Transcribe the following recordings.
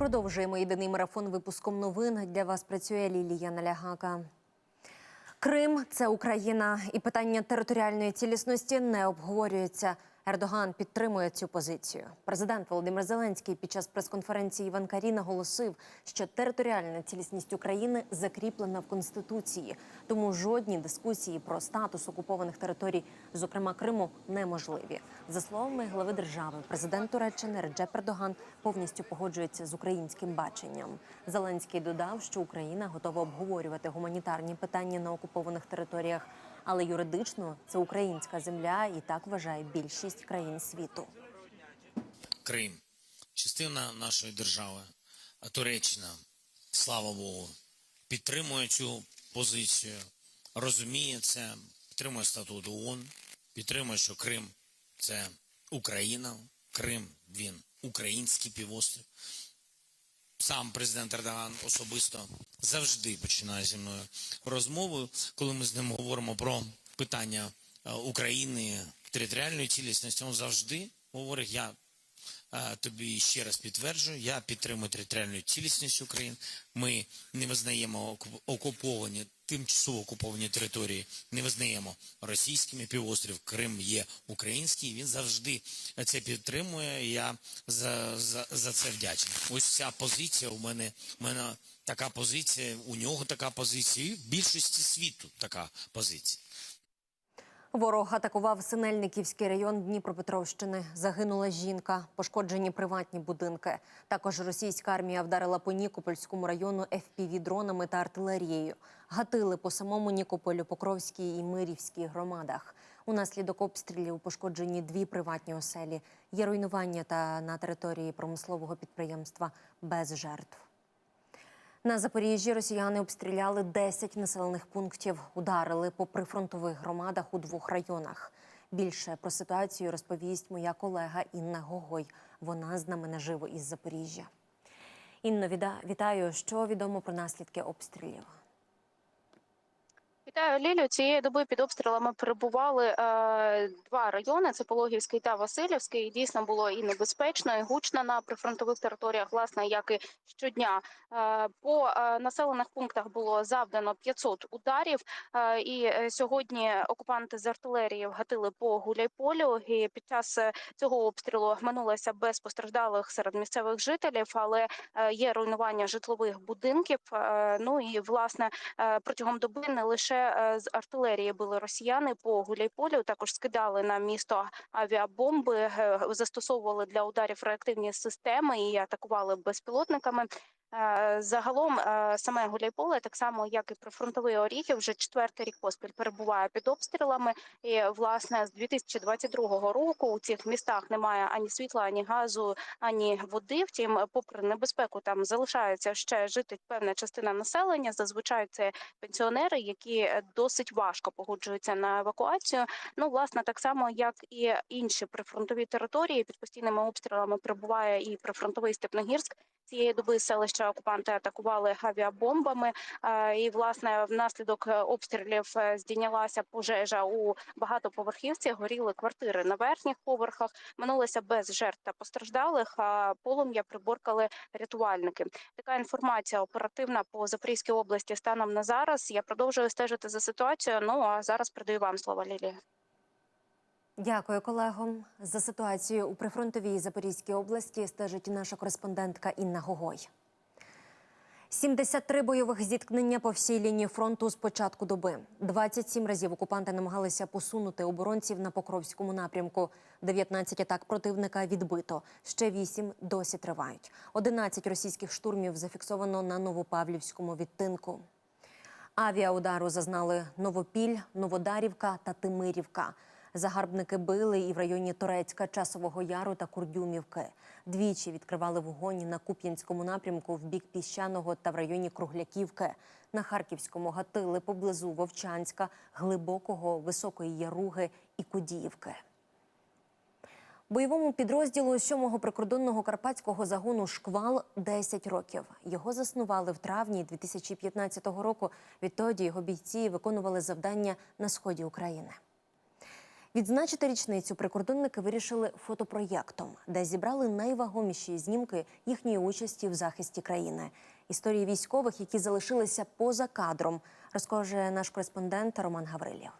Продовжуємо єдиний марафон випуском новин. Для вас працює Лілія Налягака. Крим це Україна, і питання територіальної цілісності не обговорюється. Ердоган підтримує цю позицію. Президент Володимир Зеленський під час прес-конференції в Анкарі наголосив, що територіальна цілісність України закріплена в конституції, тому жодні дискусії про статус окупованих територій, зокрема Криму, неможливі. За словами глави держави, президент Туреччини Реджеп Ердоган повністю погоджується з українським баченням. Зеленський додав, що Україна готова обговорювати гуманітарні питання на окупованих територіях, але юридично це українська земля, і так вважає більшість країн світу. Крим частина нашої держави, а Туреччина, слава Богу, підтримує цю позицію, розуміє це, підтримує статут ООН, підтримує, що Крим це Україна, Крим він український півострів. Сам президент Ердоган особисто завжди починає зі мною розмову, коли ми з ним говоримо про питання е, України, територіальної цілісності. Він завжди говорить: я тобі ще раз підтверджую, я підтримую територіальну цілісність України. Ми не визнаємо оку- окуповані, тимчасово окуповані території, не визнаємо російськими півострів. Крим є український. Він завжди це підтримує. Я за, за, за це вдячний. Ось ця позиція у мене, у мене така позиція, у нього така позиція, і в більшості світу така позиція. Ворог атакував Синельниківський район Дніпропетровщини. Загинула жінка, пошкоджені приватні будинки. Також російська армія вдарила по Нікопольському району fpv дронами та артилерією. Гатили по самому Нікополю, Покровській і Мирівській громадах. Унаслідок обстрілів пошкоджені дві приватні оселі. Є руйнування та на території промислового підприємства без жертв. На Запоріжжі росіяни обстріляли 10 населених пунктів, ударили по прифронтових громадах у двох районах. Більше про ситуацію розповість моя колега Інна Гогой. Вона з нами наживо із Запоріжжя. Інно, віда- вітаю. Що відомо про наслідки обстрілів? Вітаю, Лілю. Цієї доби під обстрілами перебували е, два райони: це Пологівський та Васильівський. Дійсно було і небезпечно, і гучно на прифронтових територіях, власне, як і щодня. Е, по е, населених пунктах було завдано 500 ударів. Е, і е, сьогодні окупанти з артилерії вгатили по Гуляйполю. І під час е, цього обстрілу минулося без постраждалих серед місцевих жителів, але е, є руйнування житлових будинків. Е, ну і власне Е, протягом доби не лише е, з артилерії били росіяни по Гуляйполю, також скидали на місто авіабомби, е, застосовували для ударів реактивні системи і атакували безпілотниками. Е, Загалом е, саме Гуляйполе, так само як і прифронтовий Оріхів, вже четвертий рік поспіль перебуває під обстрілами. І власне з 2022 року у цих містах немає ані світла, ані газу, ані води. Втім, попри небезпеку, там залишається ще жити певна частина населення. Зазвичай це пенсіонери, які е, досить важко погоджуються на евакуацію. Ну, власне, так само як і інші прифронтові території, під постійними обстрілами перебуває і прифронтовий Степногірськ. Цієї доби селища окупанти атакували авіабомбами. І власне внаслідок е, обстрілів е, здійнялася пожежа у багатоповерхівці. Горіли квартири на верхніх поверхах. Минулося без жертв та постраждалих. А полум'я приборкали рятувальники. Така інформація оперативна по Запорізькій області станом на зараз. Я продовжую стежити за ситуацією. Ну а зараз передаю вам слово, Лілія. Дякую, колегам. За ситуацією у прифронтовій Запорізькій області стежить наша кореспондентка Інна Гогой. 73 бойових зіткнення по всій лінії фронту з початку доби. 27 разів окупанти намагалися посунути оборонців на Покровському напрямку. 19 атак противника відбито. Ще 8 досі тривають. 11 російських штурмів зафіксовано на Новопавлівському відтинку. Авіаудару зазнали Новопіль, Новодарівка та Тимирівка. Загарбники били і в районі Торецька, Часового Яру та Курдюмівки. Двічі відкривали вогонь на Куп'янському напрямку в бік Піщаного та в районі Кругляківки. На Харківському гатили поблизу Вовчанська, Глибокого, Високої Яруги і Кудіївки. Бойовому підрозділу 7-го прикордонного карпатського загону Шквал 10 років. Його заснували в травні 2015 року. Відтоді його бійці виконували завдання на сході України. Відзначити річницю прикордонники вирішили фотопроєктом, де зібрали найвагоміші знімки їхньої участі в захисті країни. Історії військових, які залишилися поза кадром, розкаже наш кореспондент Роман Гаврилів.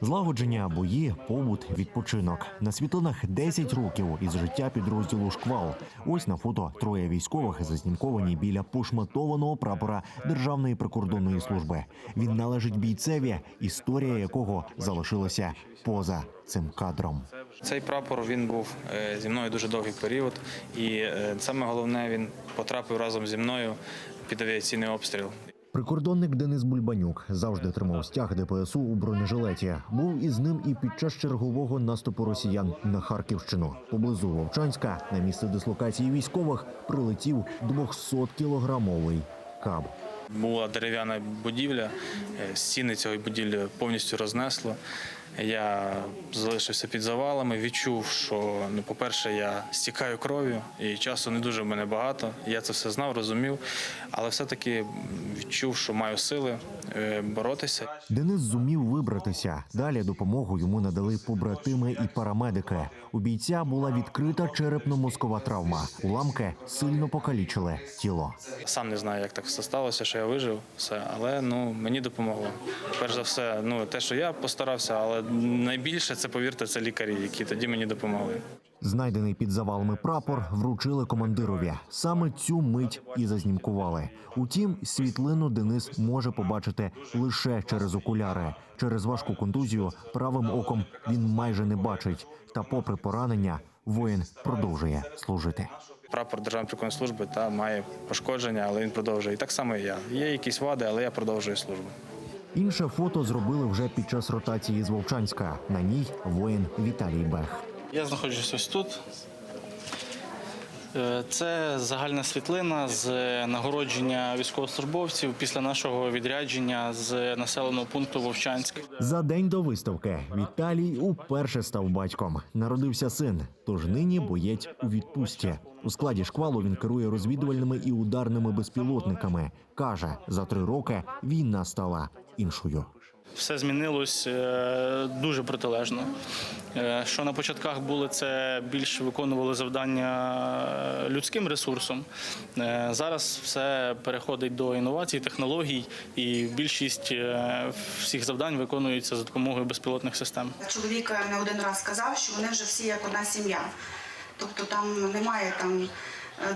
Злагодження, бої, побут, відпочинок. На світлинах 10 років із життя підрозділу Шквал. Ось на фото троє військових зазнімковані біля пошматованого прапора Державної прикордонної служби. Він належить бійцеві, історія якого залишилася поза цим кадром. Цей прапор він був е, зі мною дуже довгий період, і е, саме головне він потрапив разом зі мною під авіаційний обстріл. Прикордонник Денис Бульбанюк завжди тримав стяг ДПСУ у бронежилеті. Був із ним і під час чергового наступу росіян на Харківщину. Поблизу Вовчанська на місце дислокації військових прилетів 200-кілограмовий каб. Була дерев'яна будівля, е, стіни цієї будівлі повністю рознесло. Я залишився під завалами, відчув, що ну, по-перше, я стікаю кров'ю, і часу не дуже в мене багато. Я це все знав, розумів, але все-таки відчув, що маю сили е, боротися. Денис зумів вибратися. Далі допомогу йому надали побратими і парамедики. У бійця була відкрита черепно-мозкова травма. Уламки сильно покалічили тіло. Сам не знаю, як так все сталося, що я вижив, все, але ну мені допомогло. Перш за все, ну те, що я постарався, але найбільше це повірте, це лікарі, які тоді мені допомогли. Знайдений під завалами прапор вручили командирові. Саме цю мить і зазнімкували. Утім, світлину Денис може побачити лише через окуляри. Через важку контузію правим оком він майже не бачить. Та, попри поранення, воїн продовжує служити. Прапор Державної прикордонної служби та має пошкодження, але він продовжує. І так само і я. Є якісь вади, але я продовжую службу. Інше фото зробили вже під час ротації з Вовчанська. На ній воїн Віталій Бех. Я знаходжусь ось тут. Е, Це загальна світлина з нагородження військовослужбовців після нашого відрядження з населеного пункту Вовчанськ. За день до виставки Віталій уперше став батьком. Народився син, тож нині боєць у відпустці. У складі шквалу він керує розвідувальними і ударними безпілотниками. каже, за три роки війна стала іншою. Все змінилось е, дуже протилежно. Е, Що на початках були це більш виконували завдання е, людським ресурсом. Зараз все переходить до інновацій, технологій, і більшість всіх завдань виконується за допомогою безпілотних систем. Чоловік не один раз сказав, що вони вже всі як одна сім'я. Тобто там немає там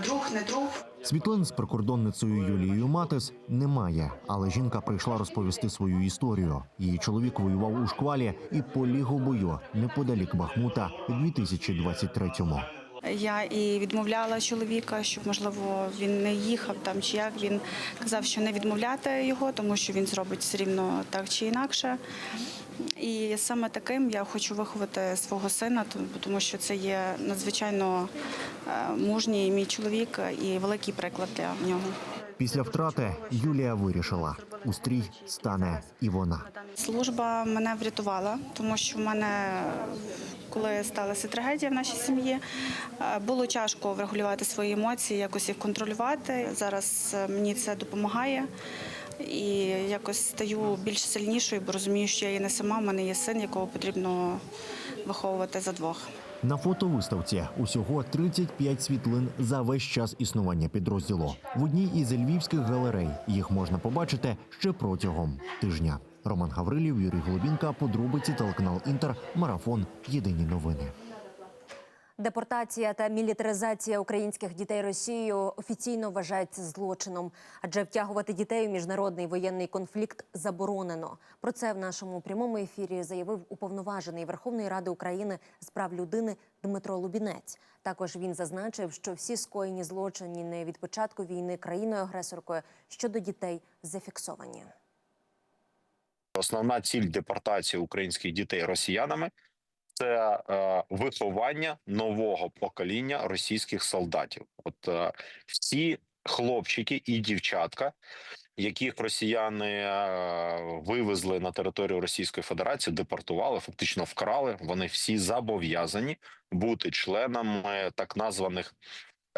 друг, не друг. Світлин з прикордонницею Юлією Матис немає, але жінка прийшла розповісти свою історію. Її чоловік воював у шквалі і поліг у бою неподалік Бахмута у 2023-му. Я і відмовляла чоловіка, щоб можливо він не їхав там чи як. Він казав, що не відмовляти його, тому що він зробить все рівно так чи інакше. І саме таким я хочу виховати свого сина, тому- що це є надзвичайно е, мужній мій чоловік і великий приклад для нього. Після втрати Юлія вирішила, у стрій стане і вона. Служба мене врятувала, тому що в мене, коли сталася трагедія в нашій сім'ї, е, було тяжко врегулювати свої емоції, якось їх контролювати. Зараз е, мені це допомагає. І якось стаю більш сильнішою, бо розумію, що я є не сама, в мене є син, якого потрібно виховувати за двох. На фотовиставці усього 35 світлин за весь час існування підрозділу. В одній із львівських галерей їх можна побачити ще протягом тижня. Роман Гаврилів, Юрій Голубінка, подробиці телеканал Інтер, марафон. Єдині новини. Депортація та мілітаризація українських дітей Росією офіційно вважається злочином, адже втягувати дітей у міжнародний воєнний конфлікт заборонено. Про це в нашому прямому ефірі заявив уповноважений Верховної Ради України з прав людини Дмитро Лубінець. Також він зазначив, що всі скоєні злочини від початку війни країною-агресоркою щодо дітей зафіксовані. Основна ціль депортації українських дітей росіянами це е, виховання нового покоління російських солдатів. От е, всі хлопчики і дівчатка, яких росіяни е, вивезли на територію Російської Федерації, депортували, фактично вкрали. Вони всі зобов'язані бути членами так названих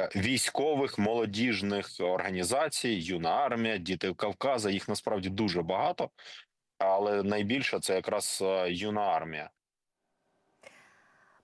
е, військових молодіжних організацій, юна армія, діти Кавказа. Їх насправді дуже багато. але найбільше це якраз е, юна армія.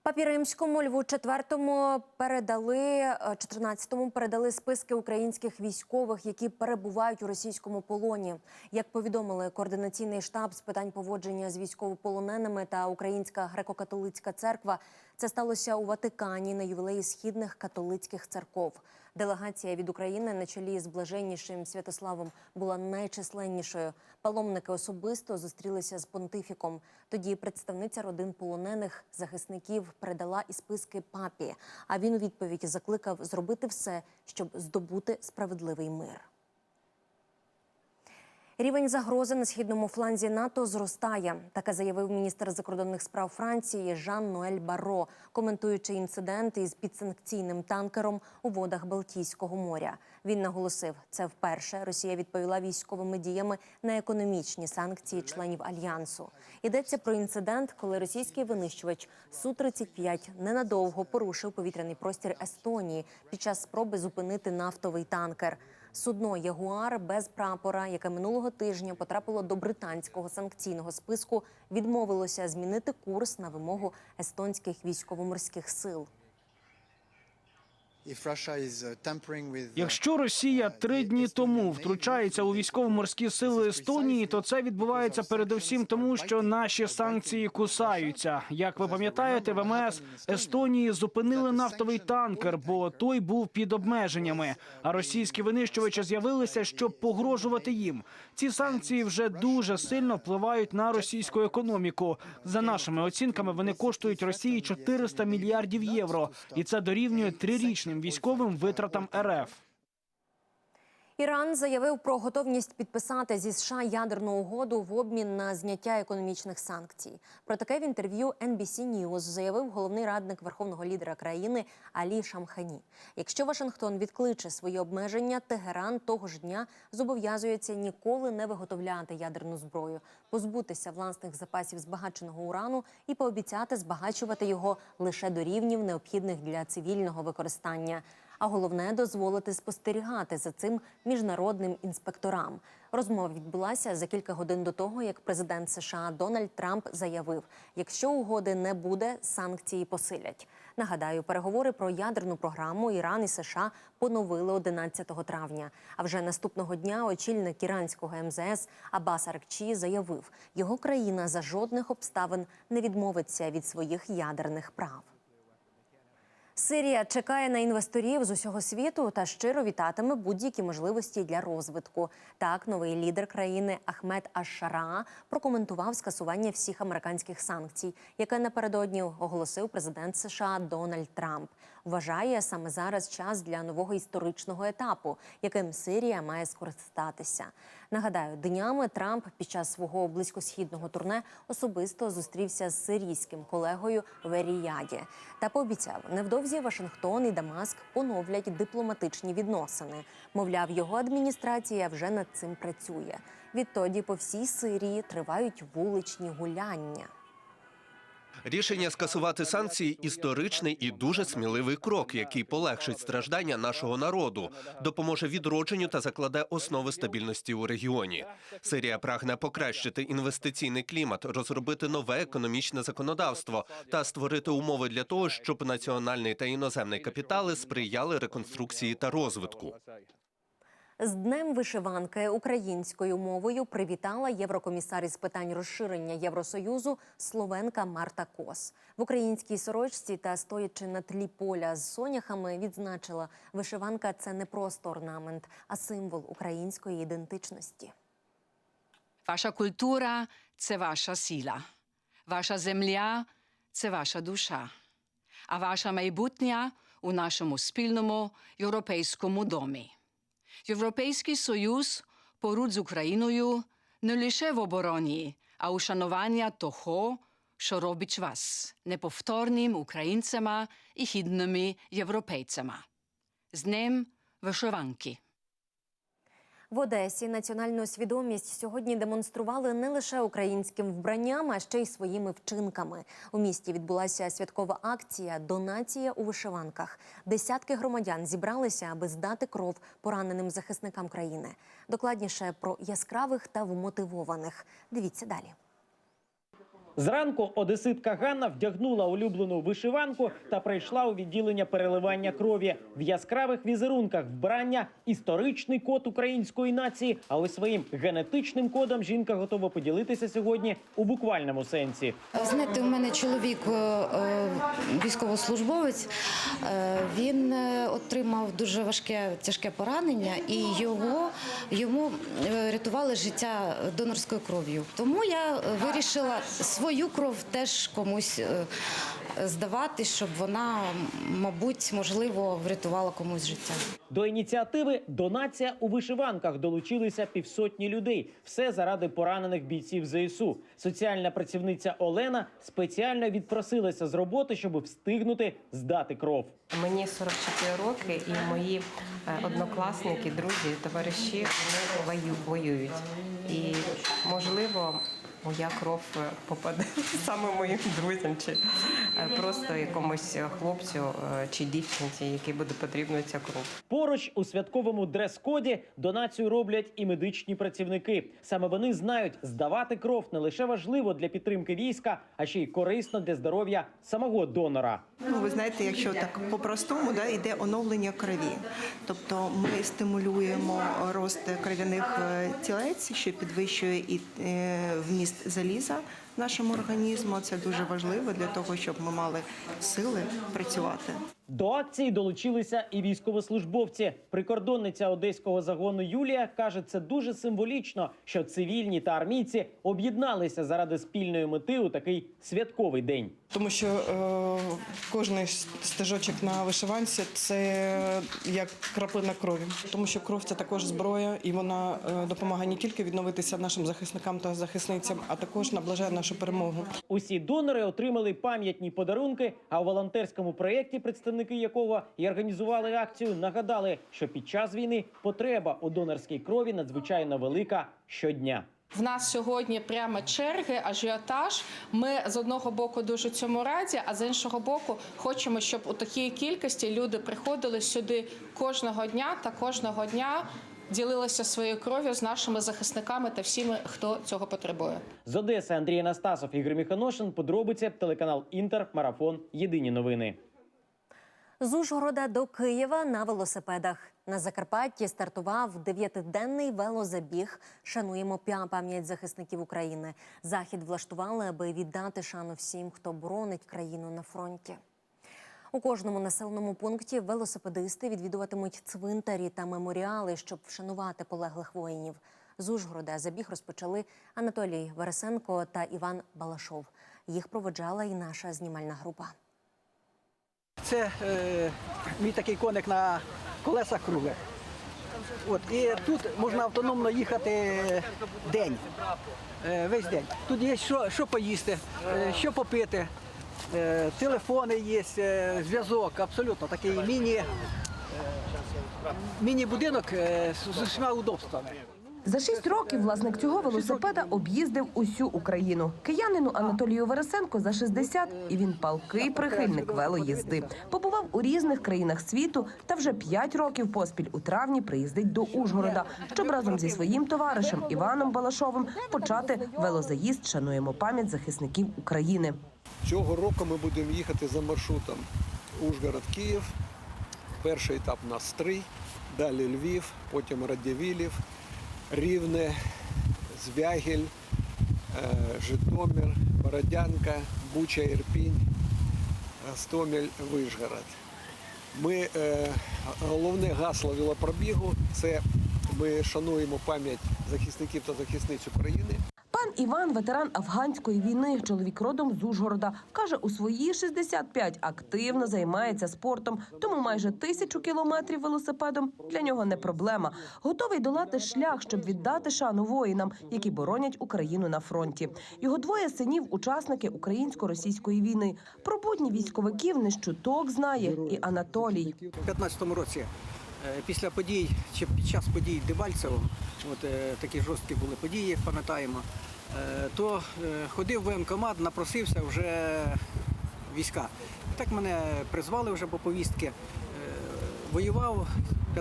Папі Римському Льву IV передали е, 14-му передали списки українських військових, які перебувають у російському полоні. Як повідомили координаційний штаб з питань поводження з військовополоненими та Українська греко-католицька церква, це сталося у Ватикані на ювілеї східних католицьких церков. Делегація від України на чолі з блаженнішим Святославом була найчисленнішою. Паломники особисто зустрілися з понтифіком. Тоді представниця родин полонених захисників передала і списки папі. А він у відповідь закликав зробити все, щоб здобути справедливий мир. Рівень загрози на східному фланзі НАТО зростає. Таке заявив міністр закордонних справ Франції Жан Ноель Барро, коментуючи інцидент із підсанкційним танкером у водах Балтійського моря. Він наголосив, це вперше Росія відповіла військовими діями на економічні санкції членів альянсу. Йдеться про інцидент, коли російський винищувач су 35 ненадовго порушив повітряний простір Естонії під час спроби зупинити нафтовий танкер. Судно Ягуар без прапора, яке минулого тижня потрапило до британського санкційного списку, відмовилося змінити курс на вимогу естонських військово-морських сил. Якщо Росія три дні тому втручається у військово-морські сили Естонії, то це відбувається передусім тому, що наші санкції кусаються. Як ви пам'ятаєте, ВМС Естонії зупинили нафтовий танкер, бо той був під обмеженнями. А російські винищувачі з'явилися, щоб погрожувати їм. Ці санкції вже дуже сильно впливають на російську економіку. За нашими оцінками, вони коштують Росії 400 мільярдів євро, і це дорівнює трирічним військовим витратам РФ. Іран заявив про готовність підписати зі США ядерну угоду в обмін на зняття економічних санкцій. Про таке в інтерв'ю NBC News заявив головний радник верховного лідера країни Алі Шамхані. Якщо Вашингтон відкличе свої обмеження, Тегеран того ж дня зобов'язується ніколи не виготовляти ядерну зброю, позбутися власних запасів збагаченого урану і пообіцяти збагачувати його лише до рівнів, необхідних для цивільного використання а головне дозволити спостерігати за цим міжнародним інспекторам. Розмова відбулася за кілька годин до того, як президент США Дональд Трамп заявив: якщо угоди не буде, санкції посилять. Нагадаю, переговори про ядерну програму Іран і США поновили 11 травня. А вже наступного дня очільник іранського МЗС Аббас Аркчі заявив, його країна за жодних обставин не відмовиться від своїх ядерних прав. Сирія чекає на інвесторів з усього світу та щиро вітатиме будь-які можливості для розвитку. Так, новий лідер країни Ахмед Аш-Шара прокоментував скасування всіх американських санкцій, яке напередодні оголосив президент США Дональд Трамп. Вважає саме зараз час для нового історичного етапу, яким Сирія має скористатися. Нагадаю, днями Трамп під час свого близькосхідного турне особисто зустрівся з сирійським колегою в Еріяді та пообіцяв, невдовзі Вашингтон і Дамаск поновлять дипломатичні відносини. Мовляв, його адміністрація вже над цим працює. Відтоді по всій Сирії тривають вуличні гуляння. Рішення скасувати санкції історичний і дуже сміливий крок, який полегшить страждання нашого народу, допоможе відродженню та закладе основи стабільності у регіоні. Сирія прагне покращити інвестиційний клімат, розробити нове економічне законодавство та створити умови для того, щоб національний та іноземний капітали сприяли реконструкції та розвитку. З днем вишиванки українською мовою привітала єврокомісар із питань розширення Євросоюзу Словенка Марта Кос в українській сорочці та стоячи на тлі поля з соняхами, відзначила вишиванка це не просто орнамент, а символ української ідентичності. Ваша культура це ваша сила, ваша земля це ваша душа, а ваша майбутнє у нашому спільному європейському домі. Європейський Союз поруч з Україною не лише в обороні, а ушанування того, що робить вас неповторним українцями і гідними європейцями. З ним вишиванки. В Одесі національну свідомість сьогодні демонстрували не лише українським вбранням, а ще й своїми вчинками. У місті відбулася святкова акція Донація у вишиванках. Десятки громадян зібралися, аби здати кров пораненим захисникам країни. Докладніше про яскравих та вмотивованих. Дивіться далі. Зранку одеситка Ганна вдягнула улюблену вишиванку та прийшла у відділення переливання крові в яскравих візерунках вбрання історичний код української нації. Але своїм генетичним кодом жінка готова поділитися сьогодні у буквальному сенсі. Знаєте, у мене чоловік е, е, військовослужбовець. Е, Він отримав дуже важке тяжке поранення, і його йому рятували життя донорською кров'ю. Тому я вирішила свою кров теж комусь е, здавати, щоб вона, мабуть, можливо, врятувала комусь життя. До ініціативи Донація у вишиванках долучилися півсотні людей. Все заради поранених бійців ЗСУ. Соціальна працівниця Олена спеціально відпросилася з роботи, щоб встигнути здати кров. Мені 44 роки, і мої е, однокласники, друзі, товариші вони вою- воюють. І можливо, моя кров е, попаде саме моїм друзям, чи е, просто якомусь хлопцю е, чи дівчинці, якій буде потрібна ця кров. Поруч у святковому дрес-коді донацію роблять і медичні працівники. Саме вони знають, здавати кров не лише важливо для підтримки війська, а ще й корисно для здоров'я самого донора. Ну, ви знаєте, якщо так по-простому, да, йде оновлення крові. Тобто ми стимулюємо рост кров'яних тілець, що підвищує і е, вміст заліза в нашому організму. Це дуже важливо для того, щоб ми мали сили працювати. До акції долучилися і військовослужбовці. Прикордонниця одеського загону Юлія каже, це дуже символічно, що цивільні та армійці об'єдналися заради спільної мети у такий святковий день. Тому що е, кожний стежочок на вишиванці це як краплина крові. Тому що кров це також зброя, і вона е, допомагає не тільки відновитися нашим захисникам та захисницям, а також наближає нашу перемогу. Усі донори отримали пам'ятні подарунки. А у волонтерському проєкті, представники якого і організували акцію, нагадали, що під час війни потреба у донорській крові надзвичайно велика щодня. В нас сьогодні прямо черги, ажіотаж. Ми з одного боку дуже цьому раді, а з іншого боку, хочемо, щоб у такій кількості люди приходили сюди кожного дня та кожного дня ділилися своєю кров'ю з нашими захисниками та всіми, хто цього потребує. З Одеси Андрій Анастасов, Ігор Міханошин. Подробиці телеканал Інтер. Марафон. Єдині новини. З Ужгорода до Києва на велосипедах. На Закарпатті стартував дев'ятиденний велозабіг. Шануємо пам'ять захисників України. Захід влаштували, аби віддати шану всім, хто боронить країну на фронті. У кожному населеному пункті велосипедисти відвідуватимуть цвинтарі та меморіали, щоб вшанувати полеглих воїнів. З Ужгорода забіг розпочали Анатолій Вересенко та Іван Балашов. Їх проводжала і наша знімальна група. Це е, мій такий коник на колесах круглих. От, і тут можна автономно їхати день, е, весь день. Тут є що, що поїсти, е, що попити, телефони є, е, зв'язок, абсолютно такий міні, е, міні-будинок е, з усіма удобствами. За шість років власник цього велосипеда об'їздив усю Україну. Киянину Анатолію Вересенко за 60, і він палкий прихильник велоїзди. Побував у різних країнах світу та вже п'ять років поспіль у травні приїздить до Ужгорода, щоб разом зі своїм товаришем Іваном Балашовим почати велозаїзд. Шануємо пам'ять захисників України. Цього року ми будемо їхати за маршрутом Ужгород-Київ. Перший етап у нас три, далі Львів, потім Радівілів, Рівне, Звягіль, е, Житомир, Бородянка, Буча, Ірпінь, Гостомель, Вишгород. Ми, е, головне гасло велопробігу це ми шануємо пам'ять захисників та захисниць України. Пан Іван, ветеран афганської війни, чоловік родом з Ужгорода, каже, у свої 65 активно займається спортом, тому майже тисячу кілометрів велосипедом для нього не проблема. Готовий долати шлях, щоб віддати шану воїнам, які боронять Україну на фронті. Його двоє синів, учасники українсько-російської війни. Про будні військовиків не щуток знає і Анатолій. У 15-му році Е, Після подій чи під час подій Дебальцево, от е, такі жорсткі були події, пам'ятаємо, то е, ходив в воєнкомат, напросився вже війська. Так мене призвали вже по повістки. Е, Воював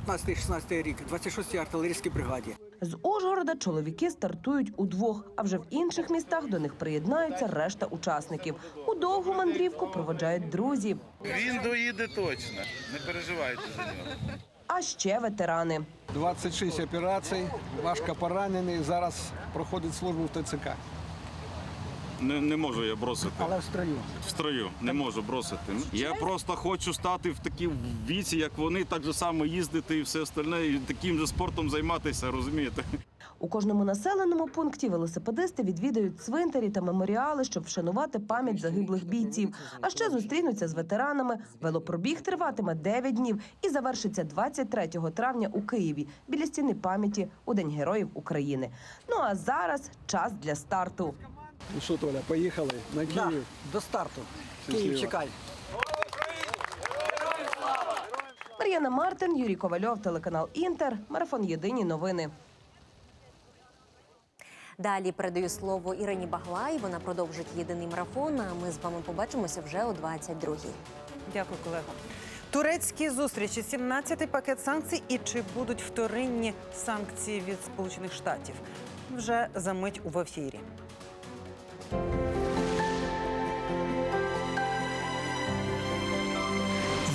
15-16 рік, 26-й артилерійській бригаді. З Ужгорода чоловіки стартують удвох, а вже в інших містах до них приєднаються решта учасників. У довгу мандрівку проводжають друзі, Він доїде точно. Не переживайте за нього. А ще ветерани. 26 операцій, важко поранений, зараз проходить службу в ТЦК. Не, не можу я бросити. Але в строю. В строю не можу бросити. Я просто хочу стати в такій віці, як вони, так же само їздити і все остальне, і таким же спортом займатися, розумієте? У кожному населеному пункті велосипедисти відвідають цвинтарі та меморіали, щоб вшанувати пам'ять загиблих бійців. А ще зустрінуться з ветеранами. Велопробіг триватиме 9 днів і завершиться 23 травня у Києві біля стіни пам'яті у День Героїв України. Ну а зараз час для старту. Ну що, Толя, поїхали на Да, Київ. до старту. Щасливо. Київ чекай. Мар'яна Мартин, Юрій Ковальов, телеканал Інтер. Марафон Єдині новини. Далі передаю слово Ірині Баглай. Вона продовжить єдиний марафон. А ми з вами побачимося вже о 22-й. Дякую, колего. Турецькі зустрічі, 17-й пакет санкцій і чи будуть вторинні санкції від Сполучених Штатів? Вже за мить у ефірі.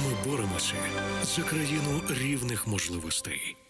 Ми боремося за країну рівних можливостей.